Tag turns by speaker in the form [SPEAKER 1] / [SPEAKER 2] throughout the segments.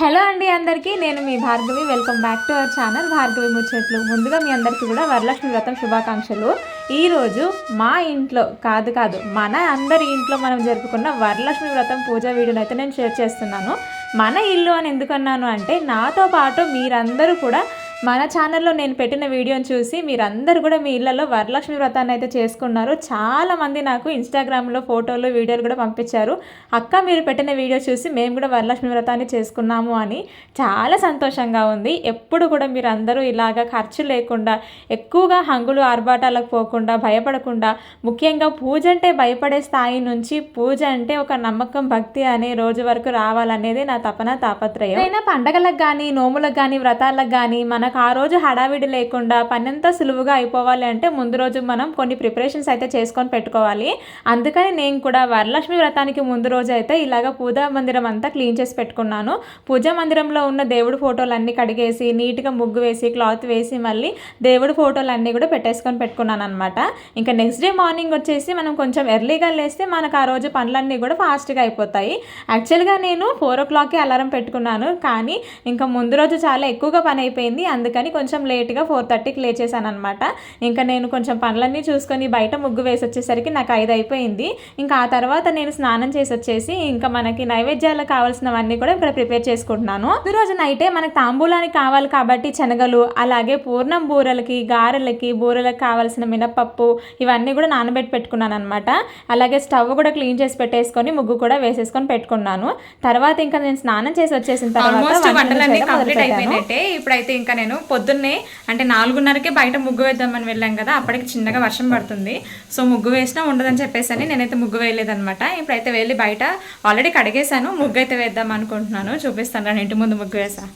[SPEAKER 1] Hello అండి అందరికీ నేను మీ Bhargavi. Welcome back to our channel Bhargavi ముచ్చట్లు. ముందుగా మీ అందరికీ కూడా వరలక్ష్మి వ్రతం శుభాకాంక్షలు. ఈరోజు మా ఇంట్లో కాదు కాదు మన అందరి ఇంట్లో మనం జరుపుకున్న వరలక్ష్మి వ్రతం పూజ వీడియోని అయితే నేను షేర్ చేస్తున్నాను. మన ఇల్లు అని ఎందుకన్నాను అంటే నాతో పాటు మీరందరూ కూడా మన ఛానల్లో నేను పెట్టిన వీడియోని చూసి మీరందరూ కూడా మీ ఇళ్ళలో వరలక్ష్మి వ్రతాన్ని అయితే చేసుకున్నారు. చాలామంది నాకు ఇన్స్టాగ్రామ్లో ఫోటోలు వీడియోలు కూడా పంపించారు. అక్క మీరు పెట్టిన వీడియో చూసి మేము కూడా వరలక్ష్మి వ్రతాన్ని చేసుకున్నాము అని చాలా సంతోషంగా ఉంది. ఎప్పుడు కూడా మీరు అందరూ ఇలాగా ఖర్చు లేకుండా ఎక్కువగా హంగులు ఆర్భాటాలకు పోకుండా భయపడకుండా ముఖ్యంగా పూజ అంటే భయపడే స్థాయి నుంచి పూజ అంటే ఒక నమ్మకం భక్తి అనే రోజు వరకు రావాలనేది నా తపన తాపత్రయం. అయినా పండగలకు కానీ నోములకు కానీ వ్రతాలకు కానీ మన మనకు ఆ రోజు హడావిడి లేకుండా పని అంతా సులువుగా అయిపోవాలి అంటే ముందు రోజు మనం కొన్ని ప్రిపరేషన్స్ అయితే చేసుకొని పెట్టుకోవాలి. అందుకని నేను కూడా వరలక్ష్మి వ్రతానికి ముందు రోజు అయితే ఇలాగ పూజా మందిరం అంతా క్లీన్ చేసి పెట్టుకున్నాను. పూజా మందిరంలో ఉన్న దేవుడి ఫోటోలు అన్నీ కడిగేసి నీట్గా ముగ్గు వేసి క్లాత్ వేసి మళ్ళీ దేవుడి ఫోటోలు అన్నీ కూడా పెట్టేసుకొని పెట్టుకున్నాను అనమాట ఇంకా నెక్స్ట్ డే మార్నింగ్ వచ్చేసి మనం కొంచెం ఎర్లీగా లేస్తే మనకు ఆ రోజు పనులన్నీ కూడా ఫాస్ట్గా అయిపోతాయి. యాక్చువల్గా నేను ఫోర్ ఓ క్లాక్కి అలారం పెట్టుకున్నాను. కానీ ఇంకా ముందు రోజు చాలా ఎక్కువగా పని అయిపోయింది. అందుకని కొంచెం లేట్గా ఫోర్ థర్టీకి లేచేసాను అనమాట ఇంకా నేను కొంచెం పనులన్నీ చూసుకొని బయట ముగ్గు వేసి వచ్చేసరికి నాకు ఐదు అయిపోయింది ఇంకా ఆ తర్వాత నేను స్నానం చేసి వచ్చేసి ఇంకా మనకి నైవేద్యాలకు కావాల్సినవన్నీ కూడా ఇక్కడ ప్రిపేర్ చేసుకుంటున్నాను. ఈ రోజు నైటే మనకి తాంబూలానికి కావాలి కాబట్టి శనగలు అలాగే పూర్ణం బూరెలకి గారెలకి బూరెలకు కావాల్సిన మినపప్పు ఇవన్నీ కూడా నానబెట్టి పెట్టుకున్నాను అనమాట అలాగే స్టవ్ కూడా క్లీన్ చేసి పెట్టేసుకొని ముగ్గు కూడా వేసేసుకొని పెట్టుకున్నాను. తర్వాత ఇంకా నేను స్నానం చేసి వచ్చేసిన తర్వాత
[SPEAKER 2] వంటలన్నీ కంప్లీట్. అయిపోయినట్టే. ఇప్పుడైతే ఇంకా నేను పొద్దున్నే అంటే నాలుగున్నరకే బయట ముగ్గు వేద్దామని వెళ్ళాం కదా అప్పటికి చిన్నగా వర్షం పడుతుంది. సో ముగ్గు వేసినా ఉండదని చెప్పేసి అని నేనైతే ముగ్గు వేయలేదనమాట ఇప్పుడైతే వెళ్ళి బయట ఆల్రెడీ కడిగేశాను ముగ్గు అయితే వేద్దాం అనుకుంటున్నాను. చూపిస్తాను నేను ఇంటి ముందు ముగ్గు వేసా.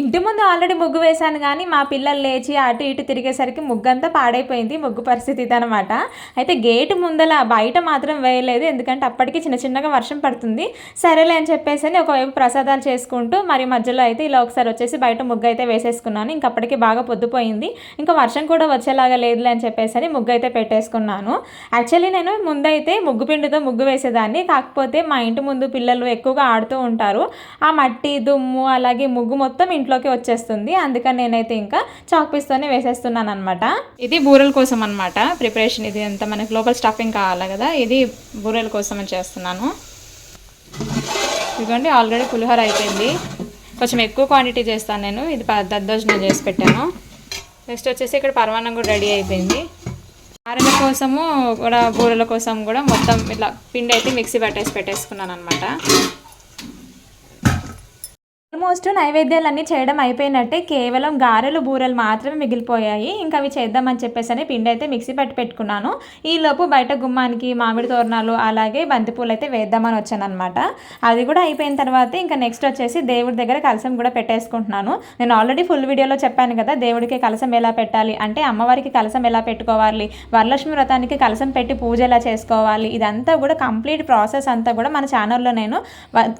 [SPEAKER 1] ఇంటి ముందు ఆల్రెడీ ముగ్గు వేశాను కానీ మా పిల్లలు లేచి అటు ఇటు తిరిగేసరికి ముగ్గు అంతా పాడైపోయింది. ముగ్గు పరిస్థితి ఇదనమాట అయితే గేటు ముందల బయట మాత్రం వేయలేదు. ఎందుకంటే అప్పటికి చిన్న చిన్నగా వర్షం పడుతుంది. సరేలే అని చెప్పేసి అని ఒకవైపు ప్రసాదాలు చేసుకుంటూ మరి మధ్యలో అయితే ఇలా ఒకసారి వచ్చేసి బయట ముగ్గు అయితే వేసేసుకున్నాను. ఇంక అప్పటికి బాగా పొద్దుపోయింది. ఇంకా వర్షం కూడా వచ్చేలాగా లేదులే అని చెప్పేసి అని ముగ్గు అయితే పెట్టేసుకున్నాను. యాక్చువల్లీ నేను ముందైతే ముగ్గు పిండితో ముగ్గు వేసేదాన్ని. కాకపోతే మా ఇంటి ముందు పిల్లలు ఎక్కువగా ఆడుతూ ఉంటారు. ఆ మట్టి దుమ్ము అలాగే ముగ్గు మొత్తం ఇంట్లోకి వచ్చేస్తుంది. అందుకని నేనైతే ఇంకా చాక్ పీస్తోనే వేసేస్తున్నాను అనమాట
[SPEAKER 2] ఇది బూరెల కోసం అనమాట ప్రిపరేషన్ ఇది అంతా మనకి లోపల స్టఫింగ్ కావాలి కదా? ఇది బూరెల కోసం అని చేస్తున్నాను. ఇదిగోండి ఆల్రెడీ పులిహోర అయిపోయింది. కొంచెం ఎక్కువ క్వాంటిటీ చేస్తాను నేను. ఇది దద్దోజనం చేసి పెట్టాను. నెక్స్ట్ వచ్చేసి ఇక్కడ పరమాన్నం కూడా రెడీ అయిపోయింది. ఆరెల కోసము కూడా బూరెల కోసం కూడా మొత్తం ఇట్లా పిండి అయితే మిక్సీ పట్టేసి పెట్టేసుకున్నాను అనమాట
[SPEAKER 1] ఆల్మోస్ట్ నైవేద్యాలన్నీ చేయడం అయిపోయినట్టే కేవలం గారెలు బూరెలు మాత్రమే మిగిలిపోయాయి. ఇంకా అవి చేద్దామని చెప్పేసి అని పిండి అయితే మిక్సీ పట్టి పెట్టుకున్నాను. ఈలోపు బయట గుమ్మానికి మామిడి తోరణాలు అలాగే బంతిపూలు అయితే వేద్దామని వచ్చాను అనమాట అది కూడా అయిపోయిన తర్వాత ఇంకా నెక్స్ట్ వచ్చేసి దేవుడి దగ్గర కలసం కూడా పెట్టేసుకుంటున్నాను. నేను ఆల్రెడీ ఫుల్ వీడియోలో చెప్పాను కదా దేవుడికి కలసం ఎలా పెట్టాలి? అంటే అమ్మవారికి కలసం ఎలా పెట్టుకోవాలి? వరలక్ష్మి వ్రతానికి కలసం పెట్టి పూజ ఎలా చేసుకోవాలి? ఇదంతా కూడా కంప్లీట్ ప్రాసెస్ అంతా కూడా మన ఛానల్లో నేను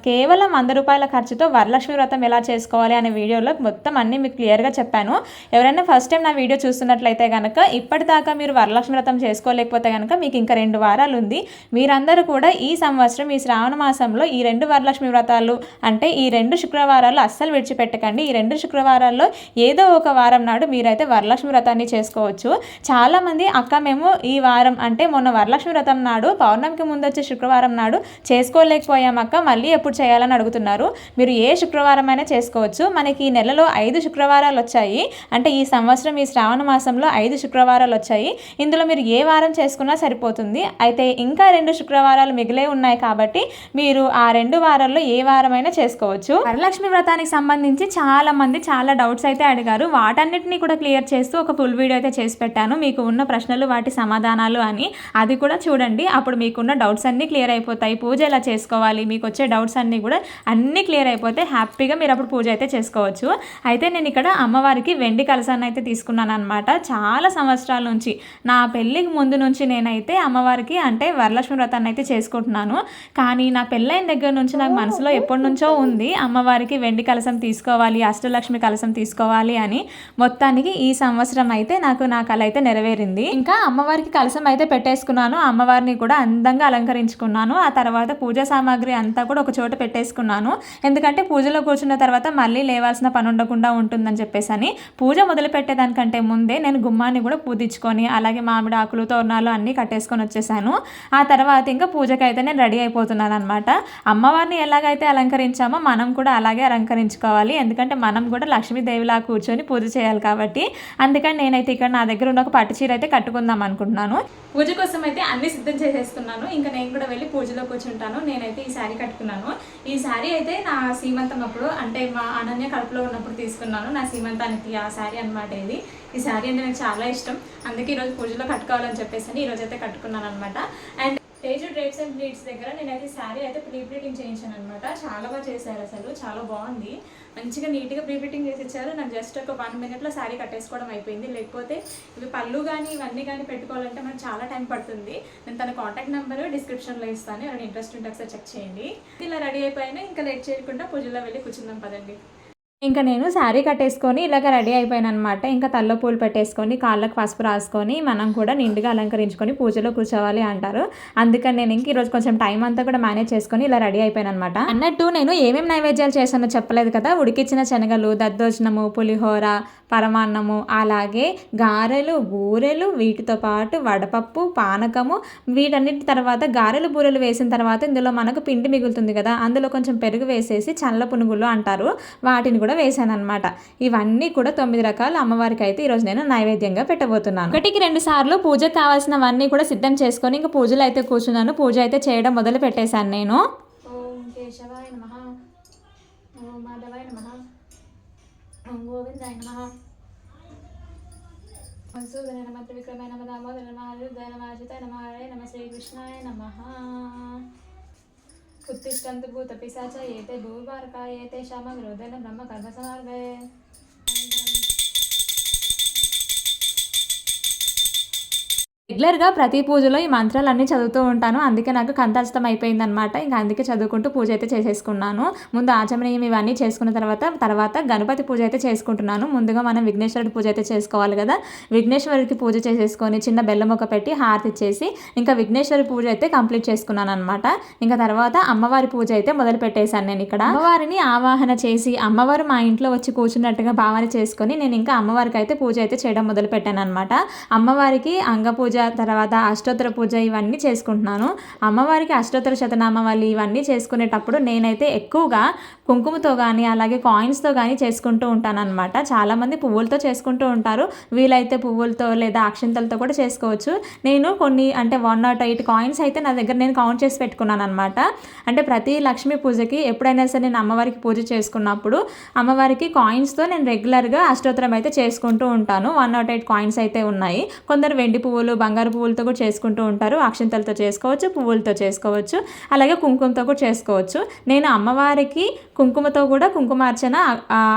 [SPEAKER 1] కేవలం వంద రూపాయల ఖర్చుతో వరలక్ష్మి వ్రతం ఎలా చేసుకోవాలి అనే వీడియోలో మొత్తం అన్నీ మీకు క్లియర్గా చెప్పాను. ఎవరైనా ఫస్ట్ టైం నా వీడియో చూస్తున్నట్లయితే కనుక ఇప్పటిదాకా మీరు వరలక్ష్మి వ్రతం చేసుకోలేకపోతే కనుక మీకు ఇంకా రెండు వారాలు ఉంది. మీరందరూ కూడా ఈ సంవత్సరం ఈ శ్రావణ మాసంలో ఈ రెండు వరలక్ష్మి వ్రతాలు అంటే ఈ రెండు శుక్రవారాలు అస్సలు విడిచిపెట్టకండి. ఈ రెండు శుక్రవారాల్లో ఏదో ఒక వారం నాడు మీరైతే వరలక్ష్మి వ్రతాన్ని చేసుకోవచ్చు. చాలామంది అక్క మేము ఈ వారం అంటే మొన్న వరలక్ష్మి వ్రతం నాడు పౌర్ణమికి ముందు వచ్చే శుక్రవారం నాడు చేసుకోలేకపోయాం అక్క మళ్ళీ ఎప్పుడు చేయాలని అడుగుతున్నారు. మీరు ఏ శుక్రవారం అయినా చేసుకోవచ్చు. మనకి ఈ నెలలో ఐదు శుక్రవారాలు వచ్చాయి. అంటే ఈ సంవత్సరం ఈ శ్రావణ మాసంలో ఐదు శుక్రవారాలు వచ్చాయి. ఇందులో మీరు ఏ వారం చేసుకున్నా సరిపోతుంది. అయితే ఇంకా రెండు శుక్రవారాలు మిగిలే ఉన్నాయి కాబట్టి మీరు ఆ రెండు వారాల్లో ఏ వారమైనా చేసుకోవచ్చు. వరలక్ష్మి వ్రతానికి సంబంధించి చాలా మంది చాలా డౌట్స్ అయితే అడిగారు. వాటన్నిటిని కూడా క్లియర్ చేస్తూ ఒక ఫుల్ వీడియో అయితే చేసి పెట్టాను. మీకు ఉన్న ప్రశ్నలు వాటి సమాధానాలు అని అది కూడా చూడండి. అప్పుడు మీకున్న డౌట్స్ అన్నీ క్లియర్ అయిపోతాయి. పూజ ఎలా చేసుకోవాలి? మీకు వచ్చే డౌట్స్ అన్నీ కూడా అన్నీ క్లియర్ అయిపోతే హ్యాపీగా మీరు అప్పుడు పూజ అయితే చేసుకోవచ్చు. అయితే నేను ఇక్కడ అమ్మవారికి వెండి కలసాన్ని అయితే తీసుకున్నాను అనమాట చాలా సంవత్సరాల నుంచి నా పెళ్ళికి ముందు నుంచి నేనైతే అమ్మవారికి అంటే వరలక్ష్మి వ్రతాన్ని అయితే చేసుకుంటున్నాను. కానీ నా పెళ్ళైన దగ్గర నుంచి నాకు మనసులో ఎప్పటి నుంచో ఉంది అమ్మవారికి వెండి కలసం తీసుకోవాలి అష్టలక్ష్మి కలసం తీసుకోవాలి అని. మొత్తానికి ఈ సంవత్సరం అయితే నాకు నా కళ అయితే నెరవేరింది. ఇంకా అమ్మవారికి కలసం అయితే పెట్టేసుకున్నాను. అమ్మవారిని కూడా అందంగా అలంకరించుకున్నాను. ఆ తర్వాత పూజా సామాగ్రి అంతా కూడా ఒక చోట పెట్టేసుకున్నాను. ఎందుకంటే పూజలో కూర్చున్న కూర్చున్న తర్వాత మళ్ళీ లేవాల్సిన పని ఉండకుండా ఉంటుందని చెప్పేసి అని పూజ మొదలు పెట్టేదానికంటే ముందే నేను గుమ్మాన్ని కూడా పూజించుకొని అలాగే మామిడి ఆకులు తోరణాలు అన్నీ కట్టేసుకొని వచ్చేసాను. ఆ తర్వాత ఇంకా పూజకైతే నేను రెడీ అయిపోతున్నాను అనమాట అమ్మవారిని ఎలాగైతే అలంకరించామో మనం కూడా అలాగే అలంకరించుకోవాలి. ఎందుకంటే మనం కూడా లక్ష్మీదేవిలా కూర్చొని పూజ చేయాలి కాబట్టి. అందుకని నేనైతే ఇక్కడ నా దగ్గర ఉన్న ఒక పట్టు చీర అయితే కట్టుకుందాం అనుకుంటున్నాను. పూజ కోసం అయితే అన్ని సిద్ధం చేసేసుకున్నాను ఇంకా నేను కూడా వెళ్ళి పూజలో కూర్చుంటాను. నేనైతే ఈ శారీ కట్టుకున్నాను. ఈ శారీ అయితే నా సీమంతం అప్పుడు అంటే మా అనన్య కడుపులో ఉన్నప్పుడు తీసుకున్నాను. నా సీమంతానికి ఆ శారీ అనమాట ఇది. ఈ శారీ అంటే నాకు చాలా ఇష్టం. అందుకే ఈరోజు పూజలో కట్టుకోవాలని చెప్పేసి ఈరోజు అయితే కట్టుకున్నాను అనమాట and Teju drapes and pleats దగ్గర నేనైతే శారీ అయితే ప్రీ ప్లీటింగ్ చేయించాను అనమాట చాలా బాగా చేశారు అసలు చాలా బాగుంది. మంచిగా నీట్గా ప్రీ ప్లీటింగ్ చేసి ఇచ్చారు. నాకు జస్ట్ ఒక వన్ మినిట్లో శారీ కట్టేసుకోవడం అయిపోయింది. లేకపోతే ఇవి పళ్ళు కానీ ఇవన్నీ కానీ పెట్టుకోవాలంటే మనకు చాలా టైం పడుతుంది. నేను తన కాంటాక్ట్ నెంబర్ డిస్క్రిప్షన్లో ఇస్తాను. ఎవరైనా ఇంట్రెస్ట్ ఉంటే ఒకసారి చెక్ చేయండి. ఇలా రెడీ అయిపోయినా ఇంకా లేట్ చేయకుండా పూజలో వెళ్ళి కూర్చుందాం పదండి. ఇంకా నేను శారీ కట్టేసుకొని ఇలాగ రెడీ అయిపోయాను అనమాట ఇంకా తల్లో పూలు పెట్టేసుకొని కాళ్ళకు పసుపు రాసుకొని మనం కూడా నిండుగా అలంకరించుకొని పూజలో కూర్చోవాలి అంటారు. అందుకని నేను ఇంక ఈరోజు కొంచెం టైం అంతా కూడా మేనేజ్ చేసుకొని ఇలా రెడీ అయిపోయాను అనమాట అన్నట్టు నేను ఏమేమి నైవేద్యాలు చేశానో చెప్పలేదు కదా. ఉడికిచ్చిన శనగలు దద్దోజనము పులిహోర పరమాన్నము. అలాగే గారెలు బూరెలు వీటితో పాటు వడపప్పు పానకము వీటన్నిటి తర్వాత గారెలు బూరెలు వేసిన తర్వాత ఇందులో మనకు పిండి మిగులుతుంది కదా అందులో కొంచెం పెరుగు వేసేసి చల్ల పునుగులు అంటారు. వాటిని కూడా వేసాను ఇవన్నీ కూడా తొమ్మిది రకాలు అమ్మవారికి అయితే ఈరోజు నేను నైవేద్యంగా పెట్టబోతున్నాను. ఒకటికి రెండు సార్లు పూజకు కావాల్సినవన్నీ కూడా సిద్ధం చేసుకొని ఇంకా పూజలు అయితే కూర్చున్నాను. పూజ అయితే చేయడం మొదలు పెట్టేశాను నేను. కేశవాయ నమ. ఓం మాధవాయ నమ. ఓం గోవిందాయ నమ. మధుసూదన నమ త్రివిక్రమాయ నమ దామోదర నమ హరిద్రాయ నమ అజితాయ నమ హరే నమ శ్రీకృష్ణాయ నమ. ఉత్తిష్టంతు భూత పిశాచ ఏతే భూభారక ఏతే శ్యామ రోదన బ్రహ్మ కర్మ సమార్వే. రెగ్యులర్గా ప్రతి పూజలో ఈ మంత్రాలన్నీ చదువుతూ ఉంటాను. అందుకే నాకు కంఠస్థం అయిపోయింది అనమాట ఇంకా అందుకే చదువుకుంటూ పూజ అయితే చేసేసుకున్నాను. ముందు ఆచమనీయం ఇవన్నీ చేసుకున్న తర్వాత తర్వాత గణపతి పూజ అయితే చేసుకుంటున్నాను. ముందుగా మనం విఘ్నేశ్వరుడి పూజ అయితే చేసుకోవాలి కదా. విఘ్నేశ్వరుడికి పూజ చేసేసుకొని చిన్న బెల్లం ఒక పెట్టి హారతి ఇచ్చేసి ఇంకా విఘ్నేశ్వరి పూజ అయితే కంప్లీట్ చేసుకున్నాను అనమాట ఇంకా తర్వాత అమ్మవారి పూజ అయితే మొదలు పెట్టేశాను నేను ఇక్కడ. అమ్మవారిని ఆవాహన చేసి అమ్మవారు మా ఇంట్లో వచ్చి కూర్చున్నట్టుగా భావన చేసుకొని నేను ఇంకా అమ్మవారికి అయితే పూజ అయితే చేయడం మొదలు పెట్టాను అనమాట అమ్మవారికి అంగ పూజ తర్వాత అష్టోత్తర పూజ ఇవన్నీ చేసుకుంటున్నాను. అమ్మవారికి అష్టోత్తర శతనామావళి ఇవన్నీ చేసుకునేటప్పుడు నేనైతే ఎక్కువగా కుంకుమతో కానీ అలాగే కాయిన్స్తో కానీ చేసుకుంటూ ఉంటానన్నమాట. చాలామంది పువ్వులతో చేసుకుంటూ ఉంటారు. వీలైతే పువ్వులతో లేదా అక్షింతలతో కూడా చేసుకోవచ్చు. నేను కొన్ని అంటే వన్ నాట్ ఎయిట్ కాయిన్స్ అయితే నా దగ్గర నేను కౌంట్ చేసి పెట్టుకున్నాను అనమాట అంటే ప్రతి లక్ష్మీ పూజకి ఎప్పుడైనా సరే నేను అమ్మవారికి పూజ చేసుకున్నప్పుడు అమ్మవారికి కాయిన్స్తో నేను రెగ్యులర్గా అష్టోత్తరం అయితే చేసుకుంటూ ఉంటాను. వన్ నాట్ ఎయిట్ కాయిన్స్ అయితే ఉన్నాయి. కొందరు వెండి పువ్వులు బంగారు పువ్వులతో కూడా చేసుకుంటూ ఉంటారు. అక్షంతలతో చేసుకోవచ్చు పువ్వులతో చేసుకోవచ్చు అలాగే కుంకుమతో కూడా చేసుకోవచ్చు. నేను అమ్మవారికి కుంకుమతో కూడా కుంకుమార్చన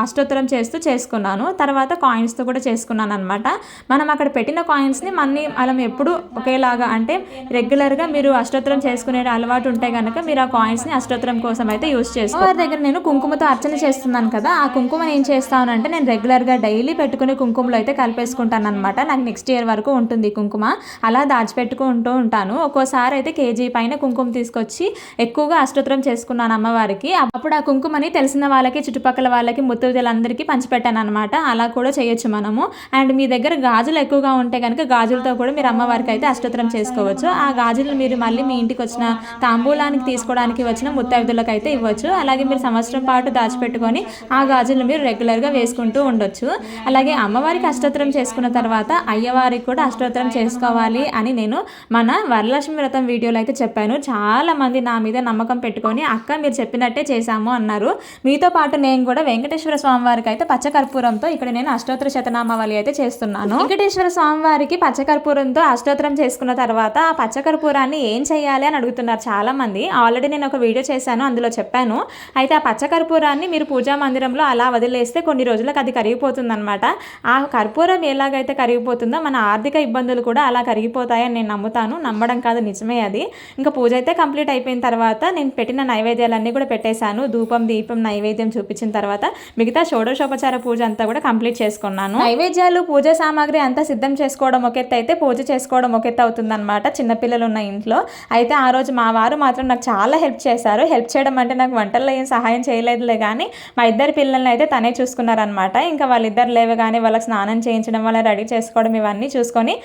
[SPEAKER 1] అష్టోత్తరం చేస్తూ చేసుకున్నాను. తర్వాత కాయిన్స్తో కూడా చేసుకున్నాను అనమాట మనం అక్కడ పెట్టిన కాయిన్స్ని మళ్ళీ మనం ఎప్పుడు ఒకేలాగా అంటే రెగ్యులర్గా మీరు అష్టోత్తరం చేసుకునే అలవాటు ఉంటే కనుక మీరు ఆ కాయిన్స్ని అష్టోత్తరం కోసం అయితే యూస్ చేసుకో. వారి దగ్గర నేను కుంకుమతో అర్చన చేస్తున్నాను కదా ఆ కుంకుమ ఏం చేస్తానంటే నేను రెగ్యులర్గా డైలీ పెట్టుకునే కుంకుమలో అయితే కలిపేసుకుంటాను అనమాట నాకు నెక్స్ట్ ఇయర్ వరకు ఉంటుంది కుంకుమ. అలా దాచిపెట్టుకుంటూ ఉంటాను. ఒక్కోసారి అయితే కేజీ పైన కుంకుమ తీసుకొచ్చి ఎక్కువగా అష్టోత్తరం చేసుకున్నాను అమ్మవారికి. అప్పుడు ఆ కుంకుమని తెలిసిన వాళ్ళకి చుట్టుపక్కల వాళ్ళకి ముత్తైదులందరికీ పంచిపెట్టాను అనమాట అలా కూడా చేయొచ్చు మనము. అండ్ మీ దగ్గర గాజులు ఎక్కువగా ఉంటే కనుక గాజులతో కూడా మీరు అమ్మవారికి అయితే అష్టోత్తరం చేసుకోవచ్చు. ఆ గాజులు మీరు మళ్ళీ మీ ఇంటికి వచ్చిన తాంబూలానికి తీసుకోవడానికి వచ్చిన ముత్తైదులకు అయితే ఇవ్వచ్చు. అలాగే మీరు సంవత్సరం పాటు దాచిపెట్టుకొని ఆ గాజులు మీరు రెగ్యులర్గా వేసుకుంటూ ఉండొచ్చు. అలాగే అమ్మవారికి అష్టోత్తరం చేసుకున్న తర్వాత అయ్యవారికి కూడా అష్టోత్తరం చేసుకోవాలి అని నేను మన వరలక్ష్మి వ్రతం వీడియోలో అయితే చెప్పాను. చాలా మంది నా మీద నమ్మకం పెట్టుకొని అక్క మీరు చెప్పినట్టే చేశాము అన్నారు. మీతో పాటు నేను కూడా వెంకటేశ్వర స్వామి వారికి అయితే పచ్చకర్పూరంతో ఇక్కడ నేను అష్టోత్తర శతనామావళి అయితే చేస్తున్నాను. వెంకటేశ్వర స్వామి వారికి పచ్చకర్పూరంతో అష్టోత్తరం చేసుకున్న తర్వాత ఆ పచ్చకర్పూరాన్ని ఏం చేయాలి అని అడుగుతున్నారు చాలామంది ఆల్రెడీ నేను ఒక వీడియో చేశాను అందులో చెప్పాను. అయితే ఆ పచ్చకర్పూరాన్ని మీరు పూజా మందిరంలో అలా వదిలేస్తే కొన్ని రోజులకు అది కరిగిపోతుంది అనమాట ఆ కర్పూరం ఎలాగైతే కరిగిపోతుందో మన ఆర్థిక ఇబ్బందులు కూడా అలా అలా కరిగిపోతాయని నేను నమ్ముతాను. నమ్మడం కాదు నిజమే అది. ఇంకా పూజ అయితే కంప్లీట్ అయిపోయిన తర్వాత నేను పెట్టిన నైవేద్యాలన్నీ కూడా పెట్టేశాను. ధూపం దీపం నైవేద్యం చూపించిన తర్వాత మిగతా షోడశోపచార పూజ అంతా కూడా కంప్లీట్ చేసుకున్నాను. నైవేద్యాలు పూజ సామాగ్రి అంతా సిద్ధం చేసుకోవడం ఒక ఎత్తు అయితే పూజ చేసుకోవడం ఒక ఎత్తు అవుతుందన్నమాట చిన్నపిల్లలు ఉన్న ఇంట్లో. అయితే ఆ రోజు మా వారు మాత్రం నాకు చాలా హెల్ప్ చేశారు. హెల్ప్ చేయడం అంటే నాకు వంటల్లో ఏం సహాయం చేయలేదులే కానీ మా ఇద్దరు పిల్లల్ని అయితే తనే చూసుకున్నారనమాట ఇంకా వాళ్ళిద్దరు లేవగానే వాళ్ళకి స్నానం చేయించడం వల్ల రెడీ చేసుకోవడం ఇవన్నీ చూసుకొని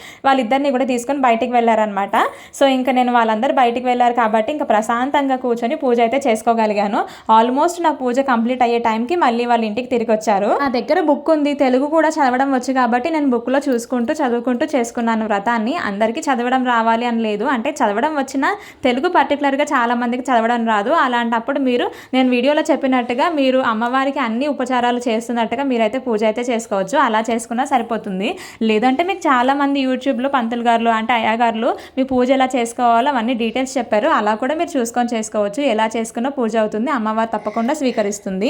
[SPEAKER 1] వాళ్ళిద్దరిని కూడా తీసుకొని బయటికి వెళ్ళారనమాట సో ఇంకా నేను వాళ్ళందరూ బయటికి వెళ్ళారు కాబట్టి ఇంకా ప్రశాంతంగా కూర్చొని పూజ అయితే చేసుకోగలిగాను. ఆల్మోస్ట్ నా పూజ కంప్లీట్ అయ్యే టైంకి మళ్ళీ వాళ్ళ ఇంటికి తిరిగి వచ్చారు. నా దగ్గర బుక్ ఉంది. తెలుగు కూడా చదవడం వచ్చు కాబట్టి నేను బుక్లో చూసుకుంటూ చదువుకుంటూ చేసుకున్నాను వ్రతాన్ని. అందరికీ చదవడం రావాలి అని లేదు. అంటే చదవడం వచ్చిన తెలుగు పర్టికులర్గా చాలా మందికి చదవడం రాదు. అలాంటప్పుడు మీరు నేను వీడియోలో చెప్పినట్టుగా మీరు అమ్మవారికి అన్ని ఉపచారాలు చేస్తున్నట్టుగా మీరైతే పూజ అయితే చేసుకోవచ్చు. అలా చేసుకున్నా సరిపోతుంది. లేదంటే మీకు చాలా మంది యూట్యూబ్లో పంతులు గారులు అంటే అయ్యగారులు మీ పూజ ఎలా చేసుకోవాలో అవన్నీ డీటెయిల్స్ చెప్పారు. అలా కూడా మీరు చూసుకొని చేసుకోవచ్చు. ఎలా చేసుకున్నా పూజ అవుతుంది. అమ్మవారు తప్పకుండా స్వీకరిస్తుంది.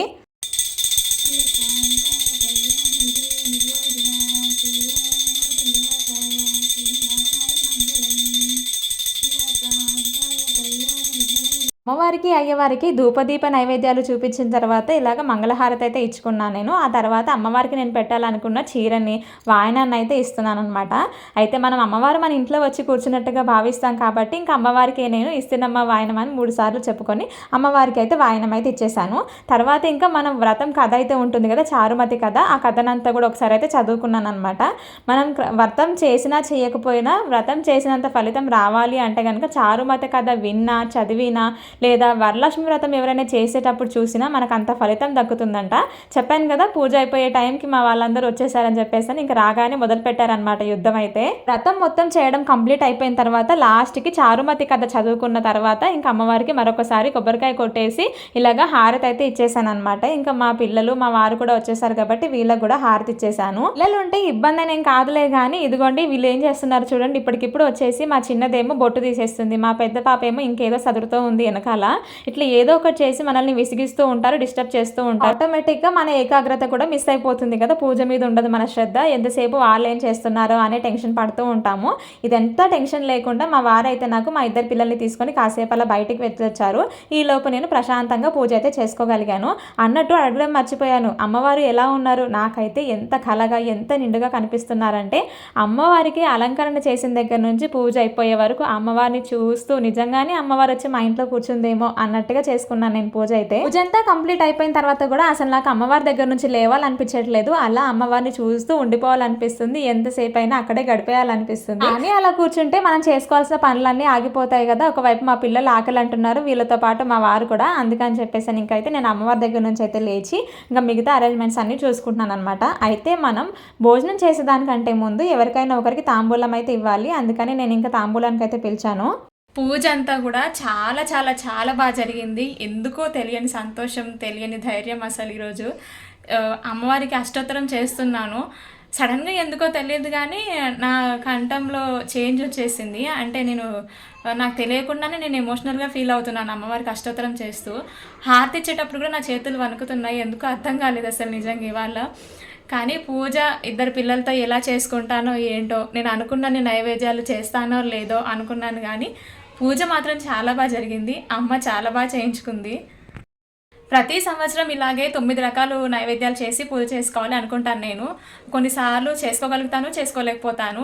[SPEAKER 1] అమ్మవారికి అయ్యవారికి ధూపదీప నైవేద్యాలు చూపించిన తర్వాత ఇలాగ మంగళహారతి అయితే ఇచ్చుకున్నాను నేను. ఆ తర్వాత అమ్మవారికి నేను పెట్టాలనుకున్న చీరని వాయనాన్ని అయితే ఇస్తున్నాను అనమాట అయితే మనం అమ్మవారు మన ఇంట్లో వచ్చి కూర్చున్నట్టుగా భావిస్తాం కాబట్టి ఇంకా అమ్మవారికి నేను ఇస్తున్నమ్మ వాయనం అని మూడు సార్లు చెప్పుకొని అమ్మవారికి అయితే వాయనం అయితే ఇచ్చేసాను. తర్వాత ఇంకా మనం వ్రతం కథ అయితే ఉంటుంది కదా చారుమతి కథ. ఆ కథనంతా కూడా ఒకసారి అయితే చదువుకున్నాను అనమాట మనం వ్రతం చేసినా చేయకపోయినా వ్రతం చేసినంత ఫలితం రావాలి అంటే కనుక చారుమతి కథ విన్నా చదివినా లేదా వరలక్ష్మి వ్రతం ఎవరైనా చేసేటప్పుడు చూసినా మనకు అంత ఫలితం దక్కుతుందంట. చెప్పాను కదా పూజ అయిపోయే టైంకి మా వాళ్ళందరూ వచ్చేసారని చెప్పేసి ఇంకా రాగానే మొదలు పెట్టారనమాట యుద్ధం అయితే. వ్రతం మొత్తం చేయడం కంప్లీట్ అయిపోయిన తర్వాత లాస్ట్కి చారుమతి కథ చదువుకున్న తర్వాత ఇంకా అమ్మవారికి మరొకసారి కొబ్బరికాయ కొట్టేసి ఇలాగా హారతి అయితే ఇచ్చేసాను అనమాట ఇంకా మా పిల్లలు మా వారు కూడా వచ్చేసారు కాబట్టి వీళ్ళకి కూడా హారతి ఇచ్చేసాను. పిల్లలు ఉంటే ఇబ్బంది అని ఏం కాదులే కానీ ఇదిగోండి వీళ్ళు ఏం చేస్తున్నారు చూడండి. ఇప్పటికిప్పుడు వచ్చేసి మా చిన్నదేమో బొట్టు తీసేస్తుంది. మా పెద్ద పాప ఏమో ఇంకేదో చదువుతూ ఉంది వెనకాల ఇట్లా ఏదో ఒకటి చేసి మనల్ని విసిగిస్తూ ఉంటారు డిస్టర్బ్ చేస్తూ ఉంటారు. ఆటోమేటిక్గా మన ఏకాగ్రత కూడా మిస్ అయిపోతుంది కదా పూజ మీద ఉండదు మన శ్రద్ధ. ఎంతసేపు వాళ్ళు ఏం చేస్తున్నారో అనే టెన్షన్ పడుతూ ఉంటాము. ఇదంతా టెన్షన్ లేకుండా మా వారైతే నాకు మా ఇద్దరు పిల్లల్ని తీసుకొని కాసేపు అలా బయటికి వచ్చారు ఈ లోపు నేను ప్రశాంతంగా పూజ అయితే చేసుకోగలిగాను. అన్నట్టు అడగడం మర్చిపోయాను. అమ్మవారు ఎలా ఉన్నారు? నాకైతే ఎంత కలగా ఎంత నిండుగా కనిపిస్తున్నారంటే అమ్మవారికి అలంకరణ చేసిన దగ్గర నుంచి పూజ అయిపోయే వరకు అమ్మవారిని చూస్తూ నిజంగానే అమ్మవారు వచ్చి మా ఇంట్లో కూర్చుందేమో అన్నట్టుగా చేసుకున్నాను నేను పూజ అయితే. పూజ అంతా కంప్లీట్ అయిపోయిన తర్వాత కూడా అసలు నాకు అమ్మవారి దగ్గర నుంచి లేవాలనిపించట్లేదు. అలా అమ్మవారిని చూస్తూ ఉండిపోవాలనిపిస్తుంది. ఎంతసేపు అయినా అక్కడే గడిపేయాలనిపిస్తుంది. కానీ అలా కూర్చుంటే మనం చేసుకోవాల్సిన పనులన్నీ ఆగిపోతాయి కదా. ఒకవైపు మా పిల్లలు ఆకలి అంటున్నారు వీళ్ళతో పాటు మా వారు కూడా. అందుకని చెప్పేసి ఇంకైతే నేను అమ్మవారి దగ్గర నుంచి అయితే లేచి ఇంకా మిగతా అరేంజ్మెంట్స్ అన్ని చూసుకుంటున్నాను అనమాట అయితే మనం భోజనం చేసేదానికంటే ముందు ఎవరికైనా ఒకరికి తాంబూలం అయితే ఇవ్వాలి. అందుకని నేను ఇంకా తాంబూలానికి అయితే పిలిచాను.
[SPEAKER 2] పూజ అంతా కూడా చాలా చాలా చాలా బాగా జరిగింది. ఎందుకో తెలియని సంతోషం తెలియని ధైర్యం అసలు ఈరోజు. అమ్మవారికి అష్టోత్తరం చేస్తున్నాను. సడన్గా ఎందుకో తెలియదు కానీ నా కంఠంలో చేంజ్ వచ్చేసింది. అంటే నేను నాకు తెలియకుండానే నేను ఎమోషనల్గా ఫీల్ అవుతున్నాను అమ్మవారికి అష్టోత్తరం చేస్తూ. హారతి ఇచ్చేటప్పుడు కూడా నా చేతులు వణుకుతున్నాయి. ఎందుకు అర్థం కాలేదు అసలు నిజంగా ఇవాళ. కానీ పూజ ఇద్దరు పిల్లలతో ఎలా చేసుకుంటానో ఏంటో నేను అనుకున్న నైవేద్యాలు చేస్తానో లేదో అనుకున్నాను కానీ పూజ మాత్రం చాలా బాగా జరిగింది. అమ్మ చాలా బాగా చేయించుకుంది. ప్రతి సంవత్సరం ఇలాగే తొమ్మిది రకాలు నైవేద్యాలు చేసి పూజ చేసుకోవాలి అనుకుంటాను నేను. కొన్నిసార్లు చేసుకోగలుగుతాను చేసుకోలేకపోతాను.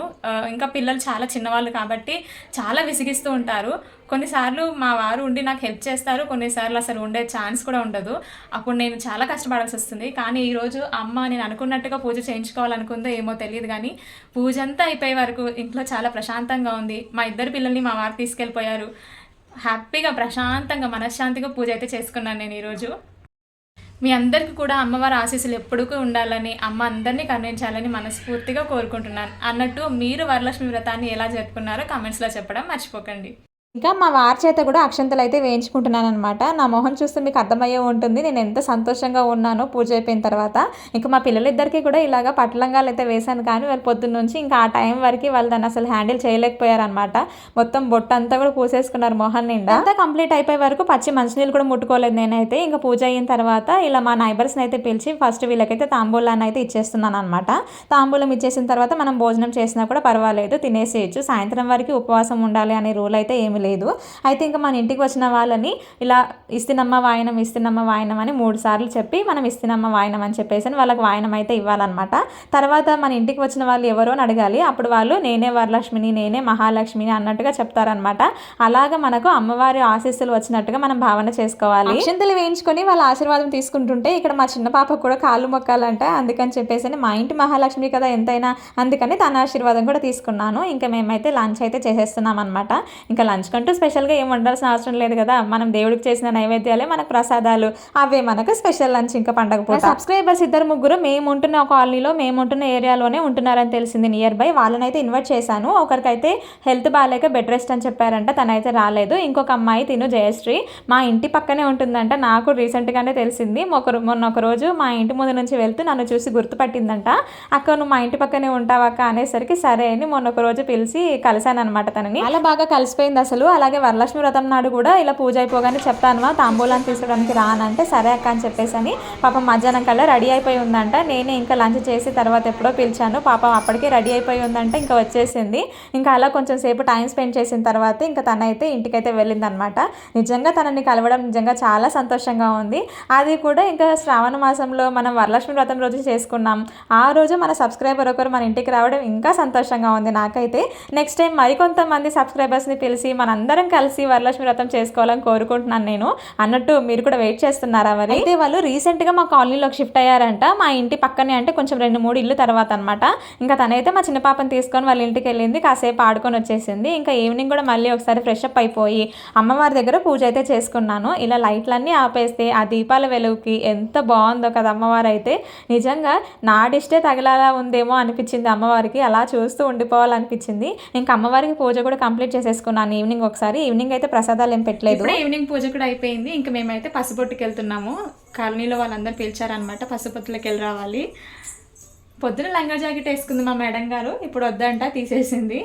[SPEAKER 2] ఇంకా పిల్లలు చాలా చిన్నవాళ్ళు కాబట్టి చాలా విసిగిస్తూ ఉంటారు. కొన్నిసార్లు మా వారు ఉండి నాకు హెల్ప్ చేస్తారు. కొన్నిసార్లు అసలు ఉండే ఛాన్స్ కూడా ఉండదు. అప్పుడు నేను చాలా కష్టపడాల్సి వస్తుంది. కానీ ఈరోజు అమ్మ నేను అనుకున్నట్టుగా పూజ చేయించుకోవాలనుకుందో ఏమో తెలియదు కానీ పూజ అంతా అయిపోయే వరకు ఇంట్లో చాలా ప్రశాంతంగా ఉంది. మా ఇద్దరు పిల్లల్ని మా వారు తీసుకెళ్ళిపోయారు. హ్యాపీగా ప్రశాంతంగా మనశ్శాంతిగా పూజ అయితే చేసుకున్నాను నేను ఈరోజు. మీ అందరికీ కూడా అమ్మవారి ఆశీస్సులు ఎప్పుడూ ఉండాలని అమ్మ అందరినీ కరుణించాలని మనస్ఫూర్తిగా కోరుకుంటున్నాను. అన్నట్టు మీరు వరలక్ష్మి వ్రతాన్ని ఎలా జరుపుకున్నారో కామెంట్స్లో చెప్పడం మర్చిపోకండి.
[SPEAKER 1] ఇంకా మా వారి చేత కూడా అక్షంతలు అయితే వేయించుకుంటున్నాను అనమాట నా మొహం చూస్తే మీకు అర్థమయ్యే ఉంటుంది. నేను ఎంత సంతోషంగా ఉన్నానో పూజ అయిపోయిన తర్వాత. ఇంకా మా పిల్లలిద్దరికీ కూడా ఇలాగ పట్లంగాలు అయితే వేశాను. కానీ వాళ్ళు పొద్దున్న నుంచి ఇంకా ఆ టైం వరకు వాళ్ళు దాన్ని అసలు హ్యాండిల్ చేయలేకపోయారనమాట మొత్తం బొట్టు అంతా కూడా పూసేసుకున్నారు మొహం నిండా. అంతా కంప్లీట్ అయిపోయే వరకు పచ్చి మంచినీళ్ళు కూడా ముట్టుకోలేదు నేనైతే. ఇంకా పూజ అయిన తర్వాత ఇలా మా నైబర్స్ని అయితే పిలిచి ఫస్ట్ వీళ్ళకైతే తాంబూలాన్ని అయితే ఇచ్చేస్తున్నాను అనమాట తాంబూలం ఇచ్చేసిన తర్వాత మనం భోజనం చేసినా కూడా పర్వాలేదు. తినేసేయచ్చు. సాయంత్రం వరకు ఉపవాసం ఉండాలి అనే రూల్ అయితే ఏమి లేదు. అయితే ఇంకా మన ఇంటికి వచ్చిన వాళ్ళని ఇలా ఇస్తినమ్మ వాయనం ఇస్తినమ్మ వాయనం అని మూడు సార్లు చెప్పి మనం ఇస్తినమ్మ వాయనం అని చెప్పేసి అని వాళ్ళకి వాయనం అయితే ఇవ్వాలన్నమాట. తర్వాత మన ఇంటికి వచ్చిన వాళ్ళు ఎవరో అని అడగాలి. అప్పుడు వాళ్ళు నేనే వరలక్ష్మిని నేనే మహాలక్ష్మిని అన్నట్టుగా చెప్తారనమాట అలాగ మనకు అమ్మవారి ఆశీస్సులు వచ్చినట్టుగా మనం భావన చేసుకోవాలి. అక్షంతలు వేయించుకొని వాళ్ళ ఆశీర్వాదం తీసుకుంటుంటే ఇక్కడ మా చిన్న పాప కూడా కాళ్ళు మొక్కాలంట. అందుకని చెప్పేసి మా ఇంటి మహాలక్ష్మి కదా ఎంతైనా అందుకని తన ఆశీర్వాదం కూడా తీసుకున్నాను. ఇంకా మేమైతే లంచ్ అయితే చేసేస్తున్నాం అనమాట ఇంకా లంచ్ కంటూ స్పెషల్గా ఏం వండాల్సిన అవసరం లేదు కదా. మనం దేవుడికి చేసిన నైవేద్యాలే మనకు ప్రసాదాలు. అవే మనకు స్పెషల్ లంచ్ ఇంకా పండగ పూట. సబ్స్క్రైబర్స్ ఇద్దరు ముగ్గురు మేము ఉంటున్న కాలనీలో మేము ఉంటున్న ఏరియాలోనే ఉంటున్నారని తెలిసింది నియర్ బై వాళ్ళనైతే ఇన్వైట్ చేశాను. ఒకరికైతే హెల్త్ బాగాలేక బెడ్ రెస్ట్ అని చెప్పారంట. తనైతే రాలేదు. ఇంకొక అమ్మాయి తిను జయశ్రీ. మా ఇంటి పక్కనే ఉంటుందంట. నాకు రీసెంట్గానే తెలిసింది. ఒకరు మొన్న ఒక రోజు మా ఇంటి ముందు నుంచి వెళ్తూ నన్ను చూసి గుర్తుపట్టిందంట. అక్క నువ్వు మా ఇంటి పక్కనే ఉంటావక్క అనేసరికి సరే అని మొన్న ఒక రోజు పిలిచి కలిశాను అనమాట తనని. అలా బాగా కలిసిపోయింది అసలు. అలాగే వరలక్ష్మి వ్రతం నాడు కూడా ఇలా పూజ అయిపోగానే చెప్తాను తాంబూలాన్ని తీసుకోవడానికి రానంటే సరే అక్క అని చెప్పేసి అని పాపం మధ్యాహ్నం కల్లా రెడీ అయిపోయి ఉందంట. నేనే ఇంకా లంచ్ చేసి తర్వాత ఎప్పుడో పిలిచాను. పాపం అప్పటికే రెడీ అయిపోయి ఉందంటే ఇంకా వచ్చేసింది. ఇంకా అలా కొంచెం సేపు టైం స్పెండ్ చేసిన తర్వాత ఇంకా తనైతే ఇంటికైతే వెళ్ళిందనమాట. నిజంగా తనని కలవడం నిజంగా చాలా సంతోషంగా ఉంది. అది కూడా ఇంకా శ్రావణ మాసంలో మనం వరలక్ష్మి వ్రతం రోజు చేసుకున్నాం. ఆ రోజు మన సబ్స్క్రైబర్ ఒకరు మన ఇంటికి రావడం ఇంకా సంతోషంగా ఉంది నాకైతే. నెక్స్ట్ టైం మరికొంతమంది సబ్స్క్రైబర్స్ని పిలిచి మనందరం కలిసి వరలక్ష్మి వ్రతం చేసుకోవాలని కోరుకుంటున్నాను నేను. అన్నట్టు మీరు కూడా వెయిట్ చేస్తున్నారా మరి? అయితే వాళ్ళు రీసెంట్గా మా కాలనీలోకి షిఫ్ట్ అయ్యారంట. మా ఇంటి పక్కనే అంటే కొంచెం రెండు మూడు ఇల్లు తర్వాత అనమాట ఇంకా తనైతే మా చిన్న పాపని తీసుకొని వాళ్ళ ఇంటికి వెళ్ళింది. కాసేపు ఆడుకొని వచ్చేసింది. ఇంకా ఈవినింగ్ కూడా మళ్ళీ ఒకసారి ఫ్రెష్ అప్ అయిపోయి అమ్మవారి దగ్గర పూజ అయితే చేసుకున్నాను. ఇలా లైట్లన్నీ ఆపేస్తే ఆ దీపాల వెలుగుకి ఎంత బాగుందో కదా అమ్మవారు అయితే నిజంగా నాడిష్టే తగిలాలా ఉందేమో అనిపించింది అమ్మవారికి. అలా చూస్తూ ఉండిపోవాలనిపించింది. ఇంకా అమ్మవారికి పూజ కూడా కంప్లీట్ చేసేసుకున్నాను. ఈవినింగ్ ఒకసారి ఈవినింగ్ అయితే ప్రసాదాలు ఏం పెట్టలేదు.
[SPEAKER 2] ఈవినింగ్ పూజ కూడా అయిపోయింది. ఇంకా మేమైతే పసుపొట్టుకి వెళ్తున్నాము కాలనీలో వాళ్ళందరూ పిలిచారనమాట పసుపొత్తులకు వెళ్ళి రావాలి. పొద్దున లంగా జాకెట్ వేసుకుంది మా మేడం గారు. ఇప్పుడు వద్దంట తీసేసింది.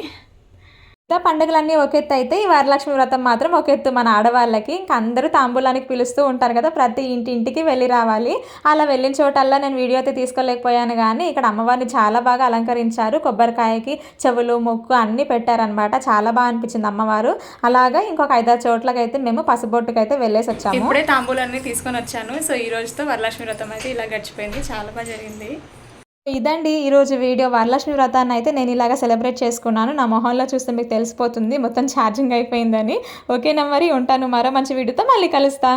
[SPEAKER 1] మిగతా పండుగలన్నీ ఒక ఎత్తు అయితే ఈ వరలక్ష్మి వ్రతం మాత్రం ఒక ఎత్తు మన ఆడవాళ్ళకి. ఇంకా అందరూ తాంబూలానికి పిలుస్తూ ఉంటారు కదా ప్రతి ఇంటి ఇంటికి వెళ్ళి రావాలి. అలా వెళ్ళిన చోటల్లా నేను వీడియో అయితే తీసుకోలేకపోయాను కానీ ఇక్కడ అమ్మవారిని చాలా బాగా అలంకరించారు. కొబ్బరికాయకి చెవులు ముక్కు అన్నీ పెట్టారనమాట చాలా బాగా అనిపించింది అమ్మవారు. అలాగా ఇంకొక ఐదారు చోట్లకైతే మేము పసుబొట్టుకు అయితే వెళ్ళేసి వచ్చాము.
[SPEAKER 2] ఇప్పుడే తాంబూలన్నీ తీసుకొని వచ్చాను. సో ఈ రోజుతో వరలక్ష్మి వ్రతం అయితే ఇలా గడిచిపోయింది. చాలా బాగా జరిగింది.
[SPEAKER 1] ఇదండి ఈరోజు వీడియో. వరలక్ష్మి వ్రతాన్ని అయితే నేను ఇలాగ సెలబ్రేట్ చేసుకున్నాను. నా మొహంలో చూస్తే మీకు తెలిసిపోతుంది. మొత్తం ఛార్జింగ్ అయిపోయిందని. ఓకేనా మరి? ఉంటాను. మరో మంచి వీడియోతో మళ్ళీ కలుస్తా.